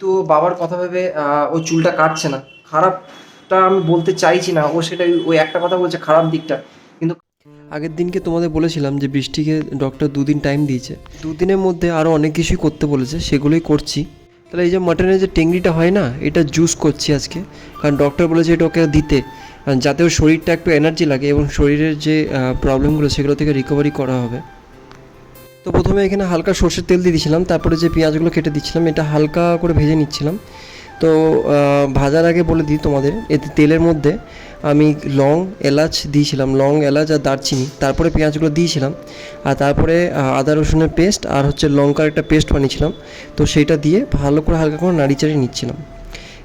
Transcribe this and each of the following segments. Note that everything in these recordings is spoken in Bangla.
তো বাবার কথা ভেবে ও চুলটা কাটছে না। খারাপটা আমি বলতে চাইছি না। ও সেটা ওই একটা কথা বলছে, খারাপ দিকটা। কিন্তু আগের দিনকে তোমাদের বলেছিলাম যে বৃষ্টিকে ডক্টর দুদিন টাইম দিয়েছে। দুদিনের মধ্যে আরও অনেক কিছুই করতে বলেছে, সেগুলোই করছি। তাহলে এই যে মাটনের যে টেংরিটা হয় না, এটা জুস করছি আজকে। কারণ ডক্টর বলেছে এটা ওকে দিতে। যাতে ওর শরীরটা একটু এনার্জি লাগে এবং শরীরের যে প্রবলেমগুলো সেগুলো থেকে রিকভারি করা হবে। তো প্রথমে এখানে হালকা সর্ষের তেল দিয়ে দিয়েছিলাম, তারপরে যে পেঁয়াজগুলো কেটে দিচ্ছিলাম, এটা হালকা করে ভেজে নিচ্ছিলাম। তো ভাজার আগে বলে দিই তোমাদের, এতে তেলের মধ্যে আমি লং, এলাচ দিয়েছিলাম, লং, এলাচ আর দারচিনি, তারপরে পেঁয়াজগুলো দিয়েছিলাম, আর তারপরে আদা রসুনের পেস্ট আর হচ্ছে লঙ্কার একটা পেস্ট বানিয়েছিলাম, তো সেইটা দিয়ে ভালো করে হালকা করে নাড়ি চাড়িয়ে নিচ্ছিলাম।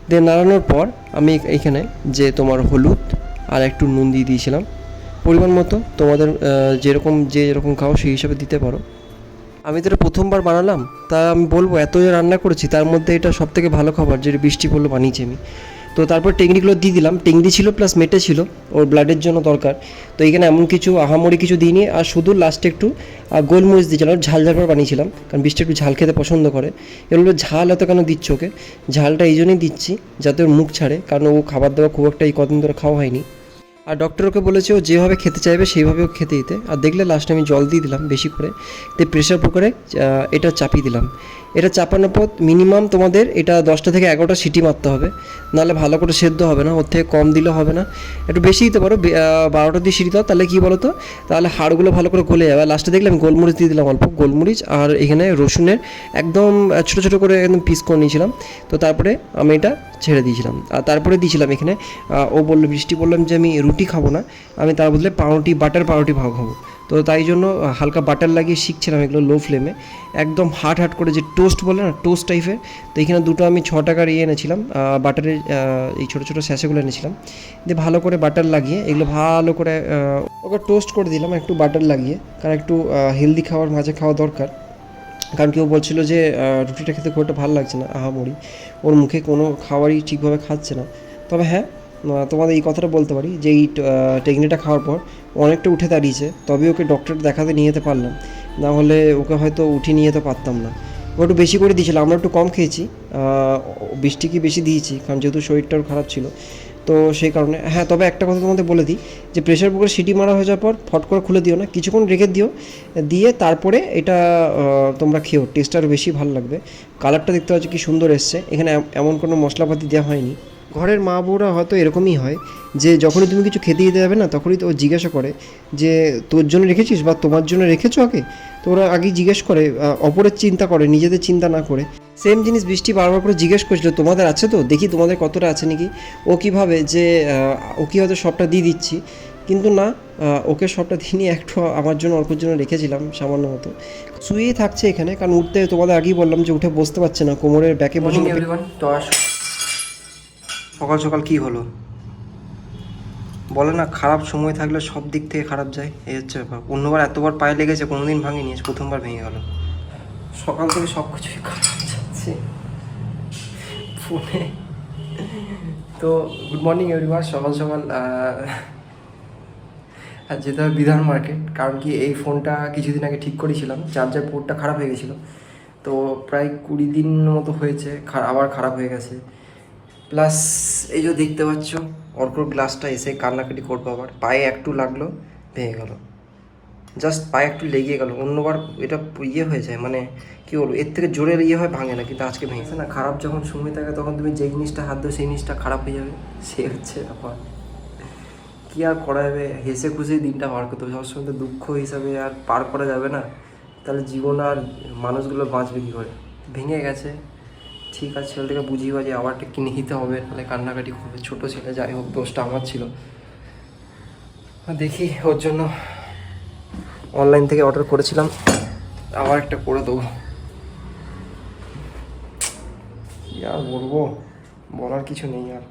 দিয়ে নাড়ানোর পর আমি এখানে যে তোমার হলুদ আর একটু নুন দিয়ে দিয়েছিলাম। পরিমাণ মতো তোমাদের যেরকম, যে যেরকম খাও সেই হিসাবে দিতে পারো। আমি তো প্রথমবার বানালাম, তা আমি বলব এত যে রান্না করেছি, তার মধ্যে এটা সব থেকে ভালো খাবার যেটা বৃষ্টি পড়ল বানিয়েছি আমি। তো তারপর টেংরিগুলো দিয়ে দিলাম টেংরি ছিল প্লাস মেটে ছিল, ওর ব্লাডের জন্য দরকার। তো এখানে এমন কিছু আহামরি কিছু দিইনি, আর শুধু লাস্টে একটু গোলমরিচ দিয়েছিলাম ঝাল ঝাল করে বানিয়েছিলাম, কারণ বৃষ্টি একটু ঝাল খেতে পছন্দ করে। এগুলো ঝাল এত কেন দিচ্ছ ওকে? ঝালটা এই জন্যই দিচ্ছি, যাতে ওর মুখ ছাড়ে, কারণ ও খাবার দাবার খুব একটা এই কদিন ধরে খাওয়া হয়নি। আর ডক্টর ওকে বলেছে ও যেভাবে খেতে চাইবে সেইভাবে ও খেতে দিতে। আর দেখলে লাস্টে আমি জল দিয়ে দিলাম বেশি করে। দিয়ে প্রেশার কুকারে এটা চাপিয়ে দিলাম। এটা চাপানোর পর মিনিমাম তোমাদের এটা দশটা থেকে এগারোটা সিটি মারতে হবে। নাহলে ভালো করে সেদ্ধ হবে না, ওর থেকে কম দিলে হবে না। একটু বেশি দিতে পারো বারোটা দিয়ে সিটি দাও, তাহলে কী বলো তো তাহলে হাড়গুলো ভালো করে গলে যাবে। লাস্টে দেখলাম গোলমরিচ দিয়ে দিলাম অল্প, গোলমরিচ আর এখানে রসুনের একদম ছোটো ছোটো করে একদম পিস করে নিয়েছিলাম। তো তারপরে আমি এটা ছেড়ে দিয়েছিলাম। আর তারপরে দিয়েছিলাম এখানে ও বলল, বৃষ্টি বললাম যে আমি রুটি খাব না, আমি তার বদলে পাউরুটি, বাটার পাউরুটি ভাগ খাব। তো তাই জন্য হালকা বাটার লাগিয়ে শিখছিলাম এগুলো লো ফ্লেমে একদম হাট হাট করে যে টোস্ট বলে না টোস্ট টাইপের তো এখানে দুটো আমি ছ টাকার ইয়ে এনেছিলাম বাটারের এই ছোটো ছোটো স্যাশেগুলো এনেছিলাম। দিয়ে ভালো করে বাটার লাগিয়ে, এগুলো ভালো করে ওকে টোস্ট করে দিলাম, একটু বাটার লাগিয়ে, কারণ একটু হেলদি খাবার মাঝে খাওয়া দরকার। কারণ কেউ বলছিল যে রুটিটা খেতে খুব একটা ভালো লাগছে না, আহামরি। ওর মুখে কোনো খাবারই ঠিকভাবে খাচ্ছে না। তবে হ্যাঁ তোমাদের এই কথাটা বলতে পারি যে এই টেকনিটা খাওয়ার পর অনেকটা উঠে দাঁড়িয়েছে, তবে ওকে ডক্টর দেখাতে নিয়ে যেতে পারলাম। না হলে ওকে হয়তো উঠিয়ে নিয়ে যেতে পারতাম না। ও একটু বেশি করে দিয়েছিল, আমরা একটু কম খেয়েছি। বৃষ্টি কি বেশি দিয়েছি, কারণ যেহেতু শরীরটাও খারাপ ছিল। তো সেই কারণে হ্যাঁ তবে একটা কথা তোমাদের বলে দিই যে প্রেশার কুকার সিটি মারা হয়ে যাওয়ার পর ফট করে খুলে দিও না, কিছুক্ষণ রেখে দিও, দিয়ে তারপরে এটা তোমরা খেও টেস্টটা আরও বেশি ভালো লাগবে। কালারটা দেখতে পাচ্ছ কি সুন্দর এসছে, এখানে এম- এমন কোনো মশলাপাতি দেওয়া হয়নি। ঘরের মা বউরা হয়তো এরকমই হয় যে যখনই তুমি কিছু খেতে দিতে যাবে না তখনই তো ও জিজ্ঞাসা করে যে তোর জন্য রেখেছিস বা তোমার জন্য রেখেছো আগে? তো ওরা আগেই জিজ্ঞেস করে অপরের চিন্তা করে নিজেদের চিন্তা না করে। সেম জিনিস বৃষ্টি বারবার করে জিজ্ঞেস করছিল তোমাদের আছে তো? দেখি তোমাদের কতটা আছে নাকি? ও কীভাবে যে ও কি হয়তো সবটা দিয়ে দিচ্ছি। কিন্তু না ওকে সবটা দিয়ে নিয়ে একটু আমার জন্য অল্পের জন্য রেখেছিলাম সামান্য মতো। শুয়েই থাকছে এখানে কারণ উঠতে তোমাদের আগেই বললাম যে উঠে বসতে পারছে না কোমরের ব্যাকে বসে তো সকাল সকাল কি হলো? বলে না, খারাপ সময় থাকলে সব দিক থেকে খারাপ যায়, এই হচ্ছে ব্যাপার। অন্যবার এতবার পায়ে লেগেছে, কোনোদিন আজ প্রথমবার ভেঙে গেল। সকাল থেকে সব কিছুই খারাপ যাচ্ছে। ফোনে। তো গুড মর্নিং এভরিওয়ান সকাল সকাল আর যেতে হবে বিধান মার্কেট কারণ কি এই ফোনটা কিছুদিন আগে ঠিক করেছিলাম। চার্জার পোর্টটা খারাপ হয়ে গেছিল। তো, প্রায় কুড়ি দিন মতো হয়েছে আবার খারাপ হয়ে গেছে। প্লাস এই যে দেখতে পাচ্ছ, অর্কর গ্লাসটা এসে কান্নাকাটি করব আবার। পায়ে একটু লাগল, ভেঙে গেল। জাস্ট পায়ে একটু লেগে গেল। অন্যবার এটা ইয়ে হয়ে যায় মানে কি বলব, এর থেকে জোরে ইয়ে হয়, ভাঙে না, কিন্তু আজকে ভেঙেছে। না, খারাপ যখন সময় থাকে, তখন তুমি যে জিনিসটা হাত দাও সেই জিনিসটা খারাপ হয়ে যাবে। সে হচ্ছে ব্যাপার। কী আর করা যাবে? হেসে খুশি দিনটা পার করতে হবে। সবসময় তো দুঃখ হিসাবে আর পার করা যাবে না। তাহলে জীবন আর মানুষগুলো বাঁচবে কী করে? ভেঙে গেছে। ঠিক আছে, ছেলেটাকে বুঝিয়ে বাজি আবারটা কিনে নিতে হবে তাহলে কান্নাকাটি করবে। ছোটো ছেলে, যাই হোক, দোষটা আমার ছিল। দেখি, ওর জন্য অনলাইন থেকে অর্ডার করেছিলাম, আবার একটা করে দেবো। আর বলব? বলার কিছু নেই আর।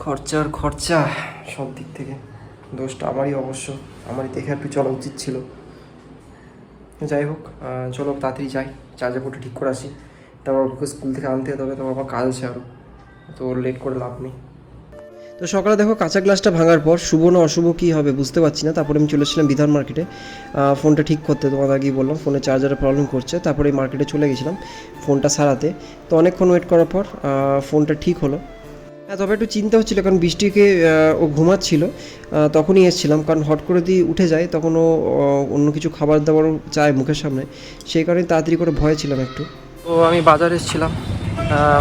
খরচার খরচা, সব দিক থেকে। দোষটা আমারই অবশ্য, আমারই দেখে একটু চলা উচিত ছিল। যাই হোক চলো, তাড়াতাড়ি যাই, চার্জার পোর্টটা ঠিক করে আসি। তারপর ওকে স্কুল থেকে আনতে হবে, তারপর আমার কাজ আছে আরও তো লেট করে লাভ নেই। তো সকালে দেখো কাঁচা গ্লাসটা ভাঙার পর শুভ না অশুভ কী হবে বুঝতে পারছি না, তারপরে আমি চলে এসেছিলাম বিধান মার্কেটে ফোনটা ঠিক করতে, তোমাদের আগেই বললাম ফোনে চার্জারের প্রবলেম করছে, তারপরে এই মার্কেটে চলে গেছিলাম ফোনটা সারাতে। তো অনেকক্ষণ ওয়েট করার পর ফোনটা ঠিক হলো। হ্যাঁ তবে একটু চিন্তা হচ্ছিল, কারণ বৃষ্টিকে ও ঘুমাচ্ছিল তখনই এসেছিলাম, কারণ হট করে দিয়ে উঠে যায়, তখন ও অন্য কিছু খাবার দাবারও চায় মুখের সামনে। সেই কারণে তাড়াতাড়ি করে ভয় ছিলাম একটু। তো আমি বাজারে এসেছিলাম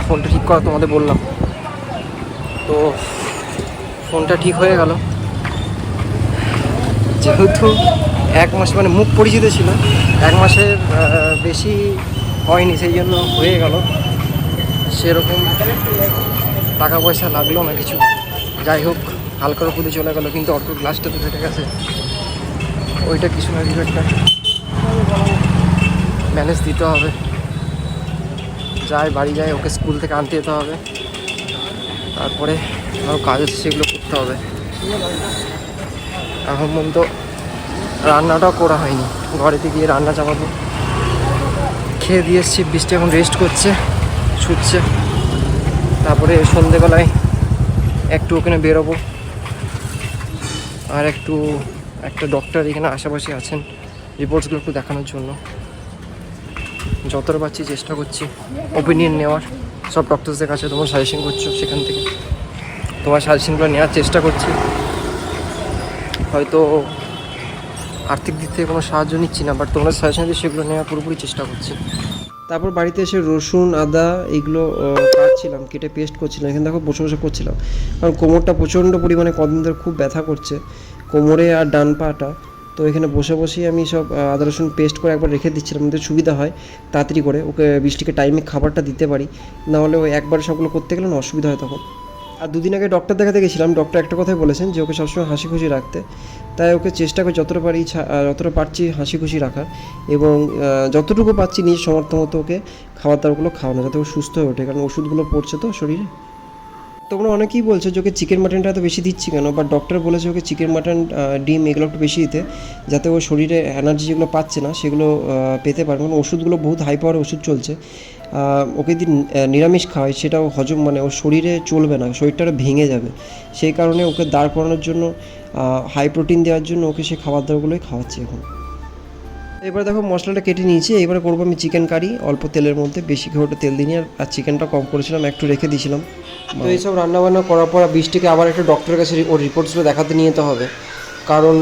ফোনটা ঠিক করা তোমাদের বললাম। তো ফোনটা ঠিক হয়ে গেল। যেহেতু এক মাস মানে মুখ পরিচিত ছিল, এক মাসের বেশি হয়নি, সেই জন্য হয়ে গেল। সেরকম টাকা পয়সা লাগল না কিছু। যাই হোক, হালকার উপরে চলে গেলো, কিন্তু অটোর গ্লাসটা তো ফেটে গেছে। ওইটা কিছু না কিছু একটা ম্যানেজ দিতে হবে। যাই বাড়ি যায়, ওকে স্কুল থেকে আনতে যেতে হবে। তারপরে আরও কাজ আছে, সেগুলো করতে হবে। এখন পর্যন্ত রান্নাটাও করা হয়নি। ঘরেতে গিয়ে রান্না চাপাবো। খেয়ে দিয়ে এসছি, বৃষ্টি এখন রেস্ট করছে ছুটছে তারপরে সন্ধেবেলায় একটু ওখানে বেরোবো। আর একটু, একটা ডক্টর এখানে আশেপাশে আছেন রিপোর্টসগুলো একটু দেখানোর জন্য। যতটা পারছি চেষ্টা করছি ওপিনিয়ন নেওয়ার। সব ডক্টরসদের কাছে তোমার সাজেশন করছ সেখান থেকে। তোমার সাজেশনগুলো নেওয়ার চেষ্টা করছি। হয়তো আর্থিক দিক থেকে কোনো সাহায্য নিচ্ছি না বাট তোমার সাজেশন দিয়ে সেগুলো নেওয়ার পুরোপুরি চেষ্টা করছি। তারপর বাড়িতে এসে রসুন, আদা এগুলো কাটছিলাম, কেটে পেস্ট করছিলাম। এখানে দেখো বসে বসে করছিলাম। কারণ কোমরটা প্রচণ্ড পরিমাণে কদিন ধরে খুব ব্যথা করছে। কোমরে আর ডান পাটা তো এখানে বসে বসেই আমি সব আদা রসুন পেস্ট করে একবার রেখে দিচ্ছিলাম আমাদের সুবিধা হয়, তাড়াতাড়ি করে। ওকে বৃষ্টিকে টাইমে খাবারটা দিতে পারি। নাহলে ও একবার সবগুলো করতে গেলে না অসুবিধা হয় তখন। আর দুদিন আগে ডক্টর দেখাতে গেছিলাম ডক্টর একটা কথাই বলেছেন যে ওকে সবসময় হাসি খুশি রাখতে। তাই ওকে চেষ্টা করি যতটা পারি যতটা পারছি হাসি খুশি রাখার এবং যতটুকু পাচ্ছি নিজের সমর্থ মতো ওকে খাবার দাবারগুলো খাওয়ানো, যাতে ও সুস্থ হয়ে ওঠে। কারণ ওষুধগুলো পড়ছে তো শরীরে। তোমরা অনেকেই বলছো যে ওকে চিকেন মাটনটা এত বেশি দিচ্ছি কেন? বাট ডক্টর বলেছে ওকে চিকেন মাটন ডিম এগুলো একটু বেশি দিতে, যাতে ও শরীরে এনার্জি যেগুলো পাচ্ছে না, সেগুলো পেতে পারে। কারণ ওষুধগুলো বহুত হাই পাওয়ার ওষুধ চলছে। ওকে যদি নিরামিষ খাওয়াই, সেটাও হজম মানে ওর শরীরে চলবে না, শরীরটা ভেঙে যাবে। সেই কারণে ওকে দাঁড় করানোর জন্য হাই প্রোটিন দেওয়ার জন্য ওকে সেই খাবার দাবারগুলোই খাওয়াচ্ছি এখন। এবার দেখো মশলাটা কেটে নিয়েছি, এবারে করব আমি চিকেন কারি অল্প তেলের মধ্যে, বেশি ওটা তেল দিইনি, আর আর চিকেনটা কম করেছিলাম, একটু রেখে দিয়েছিলাম। তো এইসব রান্নাবান্না করার পর বৃষ্টিকে আবার একটা ডক্টরের কাছে ওর রিপোর্টসগুলো দেখাতে নিয়ে যেতে হবে। কারণ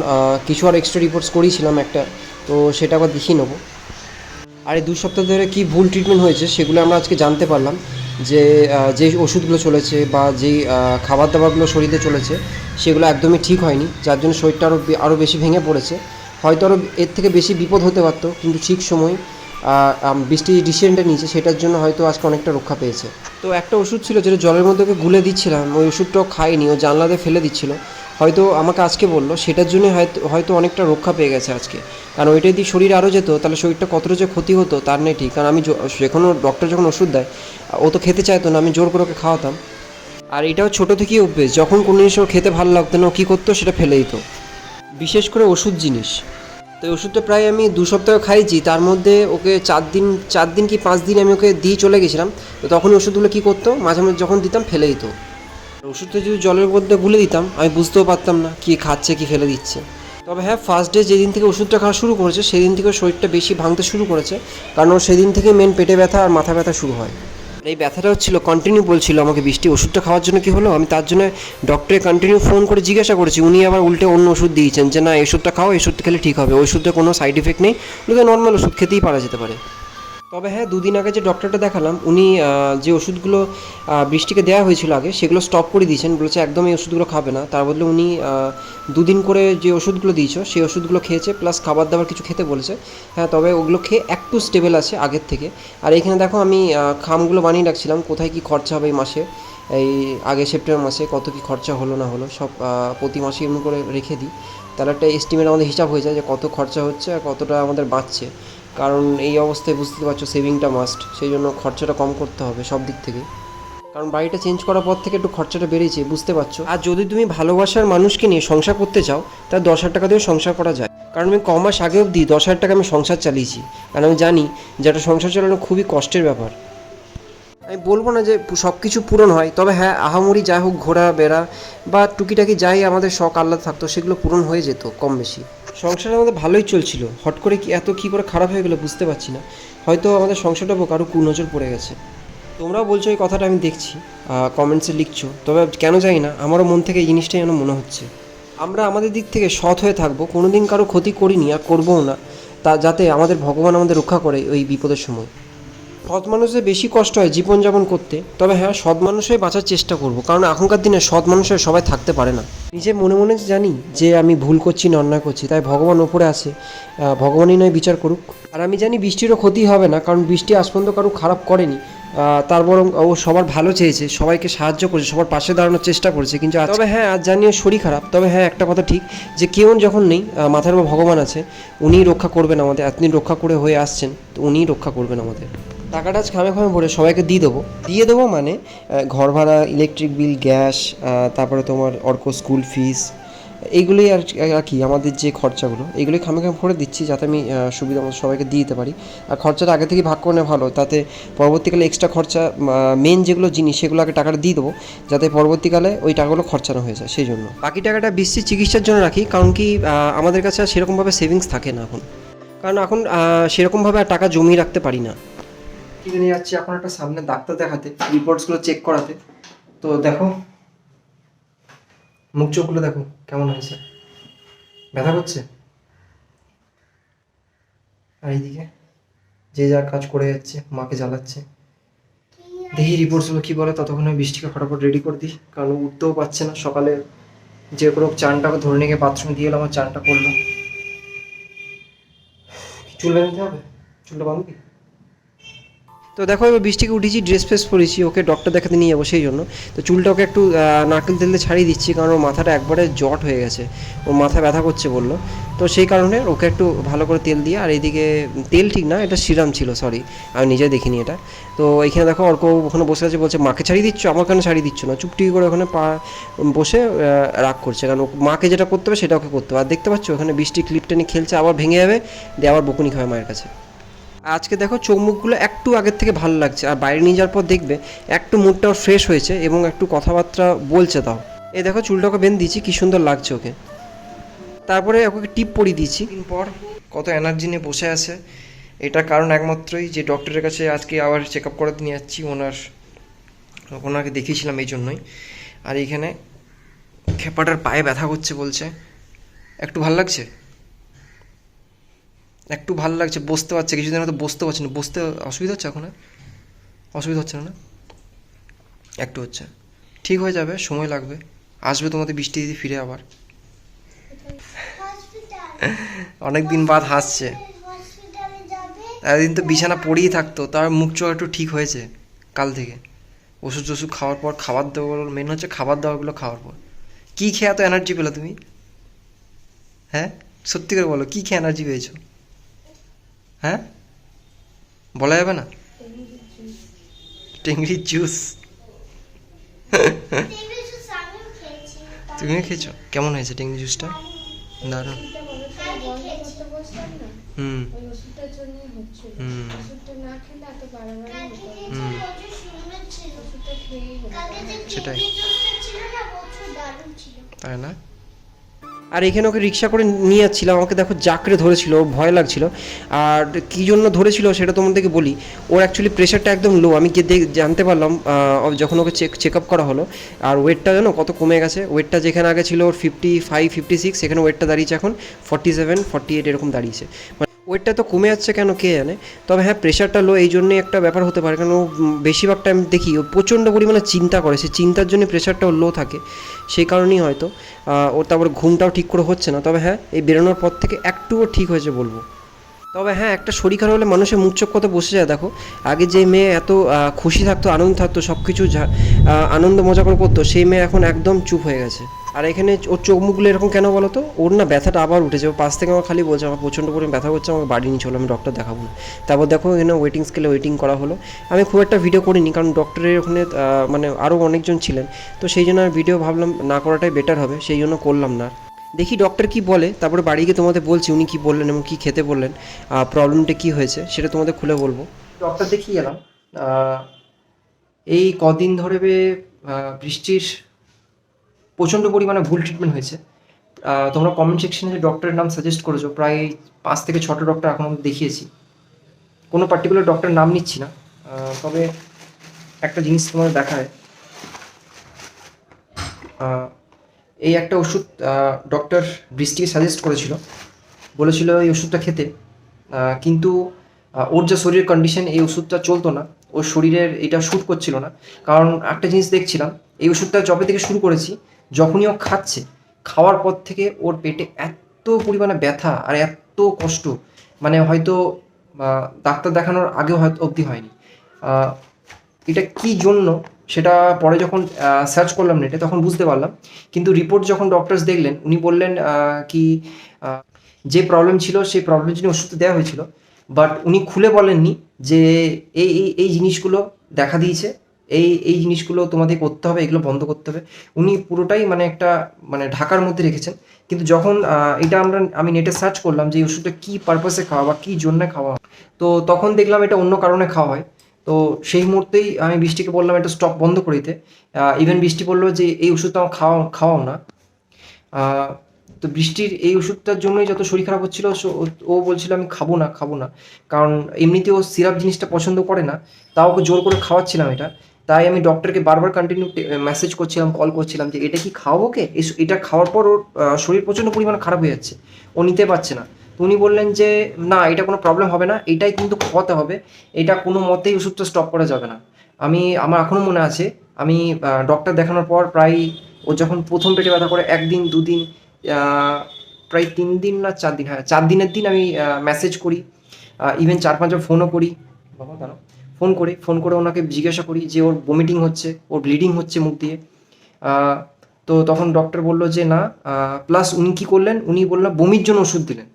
কিছু আর এক্সট্রা রিপোর্টস করিয়েছিলাম একটা, তো সেটা আবার দেখিয়ে নেব। আর এই দু সপ্তাহ ধরে কি ভুল ট্রিটমেন্ট হয়েছে, সেগুলো আমরা আজকে জানতে পারলাম যে যে ওষুধগুলো চলেছে বা যেই খাবার দাবারগুলো শরীরে চলেছে, সেগুলো একদমই ঠিক হয়নি, যার জন্য শরীরটা আরও আরও বেশি ভেঙে পড়েছে। হয়তো আরও এর থেকে বেশি বিপদ হতে পারতো, কিন্তু ঠিক সময় বৃষ্টি ডিসিশনটা নিয়েছে, সেটার জন্য হয়তো আজকে অনেকটা রক্ষা পেয়েছে। তো একটা ওষুধ ছিল যেটা জলের মধ্যে ওকে গুলে দিচ্ছিলাম, ওই ওষুধটাও খাইনি, ও জানলাতে ফেলে দিচ্ছিল। হয়তো আমাকে আজকে বলল, সেটার জন্য হয়তো হয়তো অনেকটা রক্ষা পেয়ে গেছে আজকে। কারণ ওইটা যদি শরীরে আরও যেত, তাহলে শরীরটা কতটা যে ক্ষতি হতো, তার নেই ঠিক। কারণ আমি যেখানে ডক্টর যখন ওষুধ দেয়, ও তো খেতে চাইতো না, আমি জোর করে ওকে খাওয়াতাম। আর এটাও ছোটো থেকেই অভ্যেস, যখন কোনো জিনিস ওর খেতে ভালো লাগতো না, ও কী করতো সেটা ফেলে দিত। বিশেষ করে ওষুধ জিনিস। তো ওষুধটা প্রায় আমি দু সপ্তাহ খাইছি তার মধ্যে ওকে চার দিন চার দিন কি পাঁচ দিন আমি ওকে দিয়ে চলে গেছিলাম। তো তখন ওষুধগুলো কী করতো? মাঝে মাঝে যখন দিতাম ফেলে দিত। ওষুধটা যদি জলের মধ্যে গুলে দিতাম, আমি বুঝতেও পারতাম না কি খাচ্ছে, কি ফেলে দিচ্ছে। তবে হ্যাঁ ফার্স্ট ডে যেদিন থেকে ওষুধটা খাওয়া শুরু করেছে, সেদিন থেকে শরীরটা বেশি ভাঙতে শুরু করেছে। কারণ সেদিন থেকে মেন পেটে ব্যথা আর মাথা ব্যথা শুরু হয়। এই ব্যথাটা হচ্ছিল কন্টিনিউ বলছিল আমাকে বৃষ্টি, ওষুধটা খাওয়ার জন্য কি হলো? আমি তার জন্য ডক্টরে কন্টিনিউ ফোন করে জিজ্ঞাসা করেছি, উনি আবার উল্টে অন্য ওষুধ দিয়েছেন যে, না, এই ওষুধটা খাও, এই ওষুধটা খেলে ঠিক হবে। ওষুধে কোনো সাইড এফেক্ট নেই। নর্মাল ওষুধ খেতেই পারা যেতে পারে। তবে হ্যাঁ দুদিন আগে যে ডক্টরটা দেখালাম, উনি যে ওষুধগুলো বৃষ্টিকে দেওয়া হয়েছিল আগে, সেগুলো স্টপ করে দিয়েছেন, বলেছে একদম এই ওষুধগুলো খাবে না। তার বদলে উনি দুদিন করে যে ওষুধগুলো দিয়েছ, সেই ওষুধগুলো খেয়েছে প্লাস খাবার দাবার কিছু খেতে বলেছে। হ্যাঁ তবে ওগুলো খেয়ে একটু স্টেবল আছে আগের থেকে। আর এখানে দেখো আমি খামগুলো বানিয়ে রাখছিলাম, কোথায় কি খরচা হবে এই মাসে, এই আগে সেপ্টেম্বর মাসে কত কি খরচা হলো না হলো, সব প্রতি মাসে এমনি করে রেখে দিই। তাহলে একটা এস্টিমেট আমাদের হিসাব হয়ে যায় যে কত খরচা হচ্ছে আর কতটা আমাদের বাঁচছে। কারণ এই অবস্থায় বুঝতে পারছ সেভিংটা মাস্ট সেই জন্য খরচাটা কম করতে হবে সব দিক থেকে। কারণ বাড়িটা চেঞ্জ করার পর থেকে একটু খরচাটা বেড়েছে, বুঝতে পারছ? আর যদি তুমি ভালোবাসার মানুষকে নিয়ে সংসার করতে চাও, তাহলে দশ হাজার টাকা দিয়েও সংসার করা যায়। কারণ আমি ক মাস আগে অবধি দশ হাজার টাকা আমি সংসার চালিয়েছি। কারণ আমি জানি যে একটা সংসার চালানো খুবই কষ্টের ব্যাপার। আমি বলব না যে সব কিছু পূরণ হয়, তবে হ্যাঁ আহামরি যাই হোক, ঘোরা, বেড়া বা টুকিটাকি যাই আমাদের শখ, আহ্লাদ থাকতো, সেগুলো পূরণ হয়ে যেত কম বেশি। সংসার আমাদের ভালোই চলছিল। হট করে কি এত কী করে খারাপ হয়ে গেলো বুঝতে পারছি না। হয়তো আমাদের সংসারটা কারও কুনজর পড়ে গেছে। তোমরাও বলছো এই কথাটা আমি দেখছি কমেন্টসে লিখছো। তবে কেন জানি না, আমারও মন থেকে এই জিনিসটাই যেন মনে হচ্ছে। আমরা আমাদের দিক থেকে সৎ হয়ে থাকব, কোনোদিন কারও ক্ষতি করিনি আর করবও না, তা যাতে আমাদের ভগবান আমাদের রক্ষা করে ওই বিপদের সময়। সৎ মানুষের বেশি কষ্ট হয় জীবনযাপন করতে। তবে হ্যাঁ সৎ মানুষই বাঁচার চেষ্টা করব, কারণ এখনকার দিনে সৎ মানুষের সবাই থাকতে পারে না। নিজে মনে মনে জানি যে আমি ভুল করছি না অন্যায় করছি, তাই ভগবান ওপরে আছে ভগবানই নয় বিচার করুক। আর আমি জানি বৃষ্টিরও ক্ষতি হবে না, কারণ বৃষ্টি আজ পর্যন্ত কারও খারাপ করেনি। তার বরং ও সবার ভালো চেয়েছে, সবাইকে সাহায্য করেছে, সবার পাশে দাঁড়ানোর চেষ্টা করেছে, কিন্তু তবে হ্যাঁ আজ জানিও শরীর খারাপ। তবে হ্যাঁ একটা কথা ঠিক, যে কেউ যখন নেই মাথার উপর ভগবান আছে, উনিই রক্ষা করবেন আমাদের, এতদিন রক্ষা করে হয়ে আসছেন, তো উনিই রক্ষা করবেন আমাদের। টাকাটা খামে খামে ভরে সবাইকে দিয়ে দেবো। দিয়ে দেবো মানে ঘর ভাড়া ইলেকট্রিক বিল গ্যাস তারপরে তোমার অর্ক স্কুল ফিস এইগুলোই আর কি আমাদের যে খরচাগুলো এইগুলোই খামে খামে ভরে দিচ্ছি যাতে আমি সুবিধা মতো সবাইকে দিয়ে দিতে পারি। আর খরচাটা আগে থেকে ভাগ করে নেওয়া ভালো, তাতে পরবর্তীকালে এক্সট্রা খরচা মেন যেগুলো জিনিস, সেগুলো আগে টাকাটা দিয়ে দেবো, যাতে পরবর্তীকালে ওই টাকাগুলো খরচানো হয়ে যায়, সেই জন্য। বাকি টাকাটা বৃষ্টির চিকিৎসার জন্য রাখি, কারণ কি আমাদের কাছে আর সেরকমভাবে সেভিংস থাকে না এখন। কারণ এখন সেরকমভাবে আর টাকা জমিয়ে রাখতে পারি না। কিনে নিয়ে যাচ্ছি এখন একটা সামনে ডাক্তার দেখাতে রিপোর্টসগুলো চেক করাতে। তো দেখো, মুখ চোখগুলো দেখো, কেমন হয়েছে? ব্যথা করছে? আর এইদিকে, যে যার কাজ করে যাচ্ছে, মাকে জ্বালাচ্ছে। দেখি রিপোর্টসগুলো কী বলে, ততক্ষণে বৃষ্টিকে ফটাফট রেডি করে দিই, কারণ উঠতেও পারছে না। সকালে যে কোনো চানটাকে ধরে নিয়ে বাথরুমে দিয়ে এলাম আমার চানটা করল চুল বেঁধে হবে? চুলটা বাঁধবি? তো দেখো, এবার বৃষ্টিকে উঠেছি ড্রেস ফ্রেস পরেছি, ওকে ডক্টর দেখাতে নিয়ে যাব সেই জন্য। তো চুলটা ওকে একটু নারকেল তেল দিয়ে ছাড়িয়ে দিচ্ছি, কারণ ওর মাথাটা একবারে জট হয়ে গেছে। ওর মাথা ব্যথা করছে বলল। তো সেই কারণে ওকে একটু ভালো করে তেল দিয়ে, আর এইদিকে তেল ঠিক না, এটা সিরাম ছিল সরি আমি নিজে দেখিনি এটা। তো এখানে দেখো অর্ক ওখানে বসে আছে, বলছে, মাকে ছাড়িয়ে দিচ্ছ? আমার কেন ছাড়িয়ে দিচ্ছ না? চুপটি করে ওখানে পা বসে রাগ করছে, কারণ মাকে যেটা করতে হবে সেটা ওকে করতে হবে। আর দেখতে পাচ্ছ, ওখানে বৃষ্টি ক্লিপটা নিয়ে খেলছে, আবার ভেঙে যাবে, দিয়ে আবার বকুনি খাবে মায়ের কাছে। আজকে দেখো চোখ মুখগুলো একটু আগের থেকে ভালো লাগছে। আর বাইরে নিয়ে যাওয়ার পর দেখবে একটু মুডটাও ফ্রেশ হয়েছে এবং একটু কথাবার্তা বলছে তাও। এই দেখো চুলটাকে বেঁধে দিয়েছি, কি সুন্দর লাগছে ওকে। তারপরে ওকে টিপ পরিয়ে দিয়েছি। পর কত এনার্জি নিয়ে বসে আছে। এটার কারণ একমাত্রই যে ডক্টরের কাছে আজকে আবার চেক আপ করাতে নিয়ে যাচ্ছি, ওনার, ওনাকে দেখিয়েছিলাম এই জন্যই। আর এইখানে খেপাটার পায়ে ব্যথা করছে বলছে। একটু ভালো লাগছে? একটু ভালো লাগছে, বসতে পারছে, কিছুদিন হয়তো বসতে পারছে না। বসতে অসুবিধা হচ্ছে এখন অসুবিধা হচ্ছে না একটু হচ্ছে। ঠিক হয়ে যাবে, সময় লাগবে। আসবে তোমাদের বৃষ্টি দিদি ফিরে আবার। অনেক দিন বাদ হাসছে। এতদিন তো বিছানা পড়েই থাকতো, তার মুখ চোখ একটু ঠিক হয়েছে কাল থেকে। ওষুধ টষুধ খাওয়ার পর খাবার দাবার মেন হচ্ছে খাবার দাবারগুলো খাওয়ার পর। কী খেয়ে এত এনার্জি পেল তুমি? হ্যাঁ? সত্যি করে বলো, কী খেয়ে এনার্জি পেয়েছ? হ্যাঁ? বলা যাবে না? টেংরির জুস তুমিও খেয়েছো। কেমন হয়েছে টেংরি জুসটা দারুণ। হুম। হুম। সেটাই। তাই না? আর এখানে ওকে রিক্সা করে নিয়ে যাচ্ছিলাম আমাকে দেখো জাকড়ে ধরেছিল, ভয় লাগছিল। আর কী জন্য ধরেছিল সেটা তোমাদেরকে বলি, ওর অ্যাকচুয়ালি প্রেশারটা একদম লো আমি গিয়ে জানতে পারলাম যখন ওকে চেক চেক আপ করা হলো, আর ওয়েটটা জানো কত কমে গেছে? ওয়েটটা যেখানে আগে ছিল ওর ফিফটি ফাইভ ফিফটি সিক্স সেখানে ওয়েটটা দাঁড়িয়েছে এখন ফর্টি সেভেন ফর্টি এইট এরকম দাঁড়িয়েছে। ওয়েটটা তো কমে যাচ্ছে কেন কে জানে? তবে হ্যাঁ প্রেশারটা লো এই জন্যই একটা ব্যাপার হতে পারে। কারণ ও বেশিরভাগ টাইম দেখি, ও প্রচণ্ড পরিমাণে চিন্তা করে সেই চিন্তার জন্য প্রেশারটা লো থাকে। সেই কারণেই হয়তো ওর তারপরে ঘুমটাও ঠিক করে হচ্ছে না। তবে হ্যাঁ এই বেরোনোর পর থেকে একটুও ঠিক হয়েছে বলব। তবে হ্যাঁ একটা শরীর খারাপ হলে মানুষের মুখ চোখ কত বসে যায় দেখো। আগে যে মেয়ে এত খুশি থাকতো, আনন্দ থাকতো সব কিছু আনন্দ মজা করে করতো, সেই মেয়ে এখন একদম চুপ হয়ে গেছে। আর এখানে ওর চোখ মুখগুলো এরকম কেন বলো তো ওর না ব্যথাটা আবার উঠেছে। ও পাশ থেকে আমার খালি বলছে, আমার প্রচণ্ড পরিমাণ ব্যথা করছে, আমাকে বাড়ি নিয়ে চলো, আমি ডক্টর দেখাবো না। তারপর দেখো এখানে ওয়েটিং স্কেলে ওয়েটিং করা হলো। আমি খুব একটা ভিডিও করিনি, কারণ ডক্টরের ওখানে মানে আরও অনেকজন ছিলেন। তো সেই জন্য আর ভিডিও ভাবলাম, না করাটাই বেটার হবে, সেই জন্য করলাম না। দেখি ডক্টর কি বলে, তারপরে বাড়ি গিয়ে তোমাদের বলছি, উনি কি বললেন এবং কি খেতে বললেন প্রবলেমটা কি হয়েছে, সেটা তোমাদের খুলে বলব। ডক্টর দেখিয়ে গেলাম। এই কদিন ধরে বৃষ্টির প্রচণ্ড পরিমাণে ভুল ট্রিটমেন্ট হয়েছে। তোমরা কমেন্ট সেকশনে যে ডক্টরের নাম সাজেস্ট করেছ। প্রায় পাঁচ থেকে ছটা ডক্টর এখন দেখিয়েছি। কোনো পার্টিকুলার ডক্টরের নাম নিচ্ছি না। তবে একটা জিনিস তোমাদের দেখায়। এই একটা ওষুধ ডক্টর বৃষ্টিকে সাজেস্ট করেছিল। বলেছিল এই ওষুধটা খেতে। কিন্তু ওর যা শরীরের কন্ডিশন এই ওষুধটা চলতো না। ওর শরীরের এটা শ্যুট করছিল না। কারণ একটা জিনিস দেখছিলাম, এই ওষুধটা যবে থেকে শুরু করেছি যখনই ও খাচ্ছে, খাওয়ার পর থেকে ওর পেটে এত পরিমাণে ব্যথা আর এত কষ্ট মানে হয়তো ডাক্তার দেখানোর আগেও হয়তো অবধি হয়নি। এটা কি জন্য সেটা পরে যখন সার্চ করলাম নেটে তখন বুঝতে পারলাম। কিন্তু রিপোর্ট যখন ডক্টরস দেখলেন, উনি বললেন কি যে প্রবলেম ছিল সেই প্রবলেম জন্য ওষুধ দেওয়া হয়েছিল। বাট উনি খুলে বলেননি যে এই এই জিনিসগুলো দেখা দিয়েছে। এই এই জিনিসগুলো তোমাদের করতে হবে, এগুলো বন্ধ করতে হবে। উনি পুরোটাই মানে একটা মানে ঢাকার মধ্যে রেখেছেন। কিন্তু যখন এটা আমরা, আমি নেটে সার্চ করলাম যে এই ওষুধটা কী পারপাসে খাওয়া বা কী জন্য খাওয়া তো তখন দেখলাম এটা অন্য কারণে খাওয়া হয়। তো সেই মুহূর্তেই আমি বৃষ্টিকে বললাম, এটা স্টক বন্ধ করে দিতে। ইভেন বৃষ্টি বলল যে, এই ওষুধটা আমার খাওয়া, খাওয়াও না। তো বৃষ্টির এই ওষুধটার জন্যই যত শরীর খারাপ হচ্ছিল ও- বলছিল, আমি খাব না খাব না। কারণ এমনিতেও সিরাপ জিনিসটা পছন্দ করে না। তাও ওকে জোর করে খাওয়াচ্ছিলাম এটা। তাই আমি ডক্টরকে বারবার কন্টিনিউ মেসেজ করছিলাম কল করছিলাম যে, এটা কি খাওয়াবো কে এটা খাওয়ার পর ওর শরীর প্রচণ্ড পরিমাণে খারাপ হয়ে যাচ্ছে। ও নিতে পারছে না। তো উনি বললেন যে, না, এটা কোনো প্রবলেম হবে না। এটাই কিন্তু খাওয়াতে হবে। এটা কোনো মতেই ওষুধটা স্টপ করা যাবে না। আমি, আমার এখনও মনে আছে, আমি ডক্টর দেখানোর পর প্রায় ও যখন প্রথম পেটে ব্যথা করে, একদিন, দুদিন প্রায় তিন দিন না চার দিন হ্যাঁ চার দিনের দিন আমি মেসেজ করি। ইভেন চার পাঁচবার ফোনও করি। বাবা, দাঁড়াও। ফোন করে ফোন করে ওনাকে জিজ্ঞাসা করি যে ওর বমিটিং হচ্ছে, ওর ব্লিডিং হচ্ছে মুখ দিয়ে। তো তখন ডক্টর বলল যে না প্লাস উনি কী করলেন? উনি বললেন বমির জন্য ওষুধ দিলেন।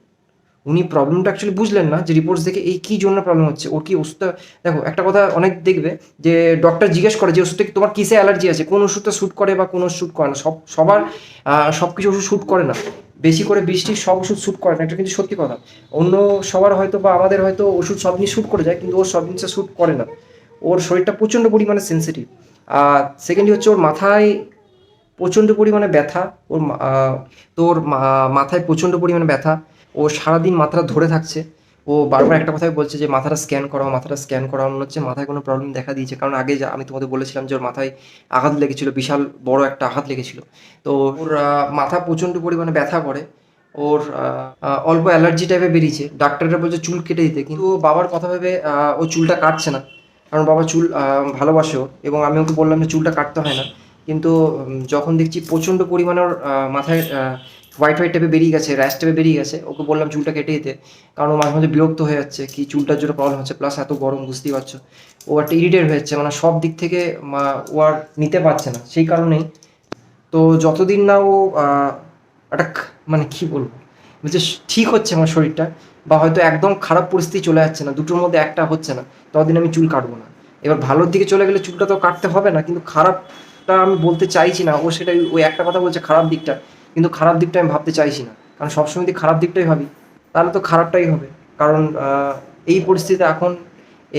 উনি প্রবলেমটা অ্যাকচুয়ালি বুঝলেন না যে রিপোর্টস দেখে এই কী জন্য প্রবলেম হচ্ছে, ওর কি ওষুধটা, দেখো একটা কথা অনেক দেখবে যে ডক্টর জিজ্ঞেস করে যে ওষুধটা তোমার কিসে অ্যালার্জি আছে? কোন ওষুধটা শ্যুট করে বা কোন শ্যুট করে না? সব, সবার সব কিছু ওষুধ শ্যুট করে না। বেশি করে বৃষ্টির সব ওষুধ শ্যুট করে না। এটা কিন্তু সত্যি কথা। অন্য সবার হয়তো বা আমাদের হয়তো ওষুধ সব জিনিস শ্যুট করে যায়, কিন্তু ওর সব জিনিসটা শ্যুট করে না। ওর শরীরটা প্রচণ্ড পরিমাণে সেন্সিটিভ আর সেকেন্ডলি হচ্ছে ওর মাথায় প্রচণ্ড পরিমাণে ব্যথা। ওর তোর মাথায় প্রচণ্ড পরিমাণে ব্যথা। ও সারাদিন মাথাটা ধরে থাকছে। ও বারবার একটা কথাই বলছে যে, মাথাটা স্ক্যান করাও, মাথাটা স্ক্যান করাও। মনে হচ্ছে মাথায় কোনো প্রবলেম দেখা দিয়েছে। কারণ আগে যা, আমি তোমাদের বলেছিলাম যে, ওর মাথায় আঘাত লেগেছিল, বিশাল বড় একটা আঘাত লেগেছিল। তো ওর মাথা প্রচণ্ড পরিমাণে ব্যথা করে। ওর অল্প অ্যালার্জি টাইপের বেরিয়েছে। ডাক্তাররা বলছে চুল কেটে দিতে। কিন্তু বাবার কথা ভেবে ও চুলটা কাটছে না। কারণ বাবা চুল ভালোবাসে এবং আমি ওকে বললাম যে, চুলটা কাটতে হয় না। কিন্তু যখন দেখছি প্রচণ্ড পরিমাণে ওর মাথায় হোয়াইট হোয়াইট টাইপে বেরিয়ে গেছে র্যাশ টাইপে বেরিয়ে গেছে। ওকে বললাম চুলটা কেটে দিতে, কারণ ও মাঝে মাঝে বিরক্ত হয়ে যাচ্ছে কি চুলটার জন্য প্রবলেম হচ্ছে প্লাস এত গরম, বুঝতেই পারছ। ও একটা ইরিটেট হয়ে যাচ্ছে মানে সব দিক থেকে ও আর নিতে পারছে না। সেই কারণেই তো যতদিন না ও একটা মানে কী বলব? বলছে ঠিক হচ্ছে আমার শরীরটা, বা হয়তো একদম খারাপ পরিস্থিতি চলে যাচ্ছে না, দুটোর মধ্যে একটা হচ্ছে না, ততদিন আমি চুল কাটবো না। এবার ভালোর দিকে চলে গেলে চুলটা তো কাটতে হবে না, কিন্তু খারাপটা আমি বলতে চাইছি না, ও সেটাই ওই একটা কথা বলছে খারাপ দিকটা। কিন্তু খারাপ দিকটা আমি ভাবতে চাইছি না। কারণ সবসময় যদি খারাপ দিকটাই ভাবি, তাহলে তো খারাপটাই হবে। কারণ এই পরিস্থিতিতে এখন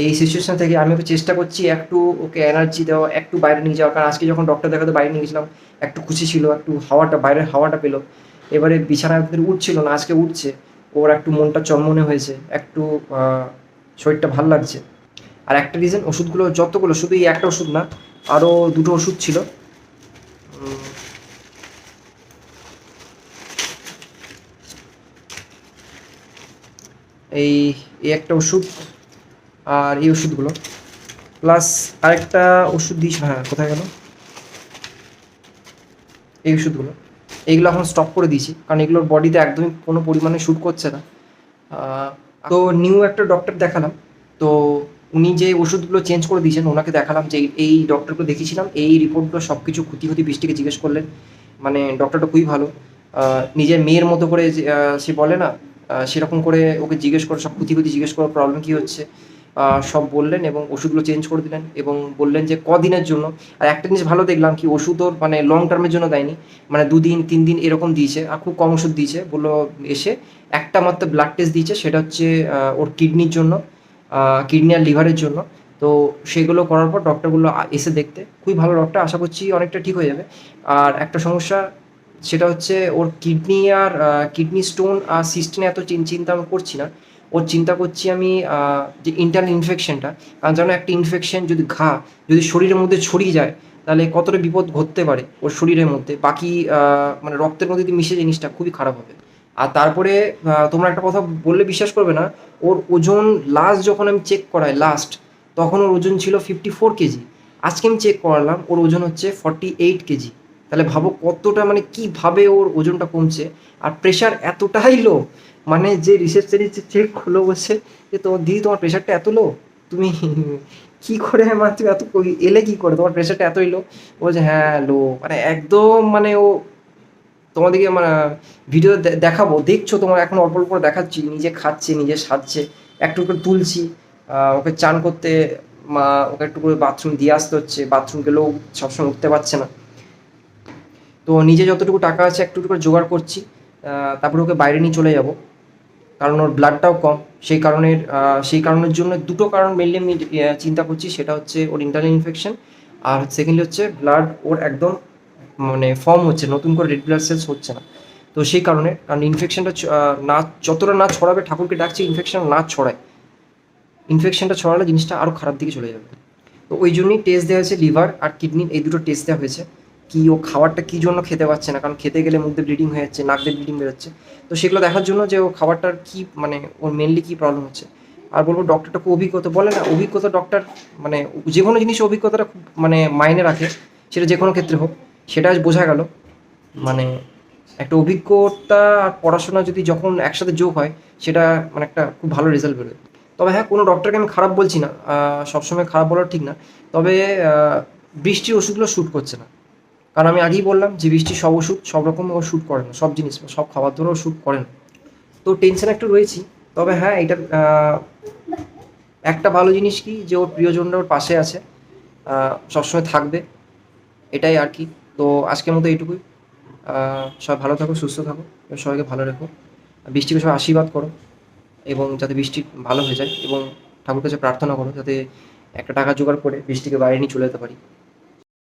এই সিচুয়েশন থেকে আমি ওকে চেষ্টা করছি একটু ওকে এনার্জি দেওয়া, একটু বাইরে নিয়ে যাওয়া কারণ আজকে যখন ডক্টর দেখাতে বাইরে নিয়ে গেছিলাম, একটু খুশি ছিল, একটু হাওয়াটা, বাইরের হাওয়াটা পেল। এবারে বিছানায় আমাদের উঠছিল না, আজকে উঠছে। ওর একটু মনটা চনমনে হয়েছে, একটু শরীরটা ভালো লাগছে। আর একটা রিজন ওষুধগুলো যতগুলো, শুধু এই একটা ওষুধ না, আরও দুটো ওষুধ ছিল। এই এই একটা ওষুধ আর এই ওষুধগুলো। প্লাস আরেকটা ওষুধ দিস হ্যাঁ কোথায় গেল? এই ওষুধগুলো। এইগুলো এখন স্টপ করে দিয়েছি। কারণ এগুলোর বডিতে একদমই কোনো পরিমাণে শ্যুট করছে না। তো নিউ একটা ডক্টর দেখালাম। তো উনি যে ওষুধগুলো চেঞ্জ করে দিয়েছেন, ওনাকে দেখালাম যে এই- ডক্টরকে দেখিয়েছিলাম। এই রিপোর্টগুলো সব কিছু ক্ষতি খুঁতি বৃষ্টিকে জিজ্ঞেস করলেন। মানে ডক্টরটা খুবই ভালো। নিজের মেয়ের মতো করে সে বলে না সেরকম করে ওকে জিজ্ঞেস করে, সব খুঁতি খুঁতি জিজ্ঞেস করে প্রবলেম কী হচ্ছে সব বললেন এবং ওষুধগুলো চেঞ্জ করে দিলেন এবং বললেন যে কদিনের জন্য। আর একটা জিনিস ভালো দেখলাম কি, ওষুধ ওর মানে লং টার্মের জন্য দেয়নি মানে দুদিন তিন দিন এরকম দিয়েছে, আর খুব কম ওষুধ দিয়েছে, বলল এসে একটা মাত্র ব্লাড টেস্ট দিয়েছে, সেটা হচ্ছে ওর কিডনির জন্য কিডনি আর লিভারের জন্য। তো সেগুলো করার পর ডক্টরগুলো এসে দেখতে। খুবই ভালো ডক্টর আশা করছি অনেকটা ঠিক হয়ে যাবে। আর একটা সমস্যা সেটা হচ্ছে ওর কিডনি আর কিডনি স্টোন আর সিস্ট নিয়ে এত চিন- চিন্তা আমি করছি না। ওর চিন্তা করছি আমি যে ইন্টারনাল ইনফেকশনটা কারণ যেন একটা ইনফেকশন যদি ঘা, যদি শরীরের মধ্যে ছড়িয়ে যায়, তাহলে কতটা বিপদ ঘটতে পারে ওর শরীরের মধ্যে? বাকি মানে রক্তের মধ্যে যদি মিশে জিনিসটা, খুবই খারাপ হবে। আর তারপরে তোমরা একটা কথা বললে বিশ্বাস করবে না, ওর ওজন লাস্ট যখন আমি চেক করাই লাস্ট তখন ওর ওজন ছিল ফিফটি ফোর কেজি। আজকে আমি চেক করালাম, ওর ওজন হচ্ছে ফর্টি এইট কেজি। তাহলে ভাবো কতটা মানে কীভাবে ওর ওজনটা কমছে। আর প্রেশার এতটাই লো মানে যে রিসেপশনিস্ট চেক হলো বলছে যে তোমার দিদি তোমার প্রেশারটা এত লো তুমি কি করে মানে তুমি এত এলে কি করে? তোমার প্রেশারটা এতই লো বলছে হ্যাঁ লো মানে একদম মানে ও তোমাদেরকে মানে ভিডিও দেখাবো। দেখছ তোমার এখন অল্প অল্প দেখাচ্ছি। নিজে খাচ্ছে, নিজে সাজছে একটু করে তুলছি। ওকে চান করতে মা ওকে একটু করে বাথরুম দিয়ে আসতে হচ্ছে। বাথরুম গেলেও সবসময় উঠতে পারছে না। তো নিজে যতটুকু টাকা আছে একটু একটু করে জোগাড় করছি তারপরে ওকে বাইরে নিয়ে চলে যাব। কারণ ওর ব্লাডটাও কম। সেই কারণের সেই কারণের জন্য দুটো কারণ মেনলি আমি চিন্তা করছি। সেটা হচ্ছে ওর ইন্টারনাল ইনফেকশন আর সেকেন্ডলি হচ্ছে ব্লাড ওর একদম মানে ফর্ম হচ্ছে, নতুন করে রেড ব্লাড সেলস হচ্ছে না। তো সেই কারণে, কারণ ইনফেকশনটা না, যতটা না ছড়াবে, ঠাকুরকে ডাকছে ইনফেকশন না ছড়ায়। ইনফেকশনটা ছড়ালে জিনিসটা আরও খারাপ দিকে চলে যাবে। তো ওই জন্যই টেস্ট দেওয়া হয়েছে লিভার আর কিডনি এই দুটো টেস্ট দেওয়া হয়েছে। কি ও খাবারটা কি জন্য খেতে পারছে না? কারণ খেতে গেলে মুখ দিয়ে ব্লিডিং হয়ে যাচ্ছে, নাক দিয়ে ব্লিডিং বেরোচ্ছে। তো সেগুলো দেখার জন্য যে ও খাবারটার কি মানে ওর মেনলি কি প্রবলেম হচ্ছে? আর বলব ডক্টরটা খুব অভিজ্ঞতা, বলে না, অভিজ্ঞতা ডক্টর মানে যে কোনো জিনিস অভিজ্ঞতাটা খুব মানে মাইনে রাখে, সেটা যে কোনো ক্ষেত্রে হোক, সেটা বোঝা গেল। মানে একটা অভিজ্ঞতা আর পড়াশোনা যদি যখন একসাথে যোগ হয়, সেটা মানে একটা খুব ভালো রেজাল্ট বেরোয়। তবে হ্যাঁ কোনো ডক্টরকে আমি খারাপ বলছি না সবসময় খারাপ বলার ঠিক না। তবে বৃষ্টির ওষুধগুলো শ্যুট করছে না। কারণ আমি আগেই বললাম যে বৃষ্টি সব ওষুধ, সব রকম ও শ্যুট করে না, সব জিনিস, সব খাবার ধরেও শ্যুট করে না। তো টেনশন একটু রয়েছি, তবে হ্যাঁ এটা একটা ভালো জিনিস কি যে ওর প্রিয়জনরা ওর পাশে আছে সবসময় থাকবে, এটাই আর কি। তো আজকের মতো এইটুকুই। সবাই ভালো থাকো, সুস্থ থাকো এবং সবাইকে ভালো রেখো। বৃষ্টিকে সবাই আশীর্বাদ করো, এবং যাতে বৃষ্টি ভালো হয়ে যায়, এবং ঠাকুর কাছে প্রার্থনা করো, যাতে একটা টাকা জোগাড় করে বৃষ্টিকে বাইরে নিয়ে চলে যেতে পারি।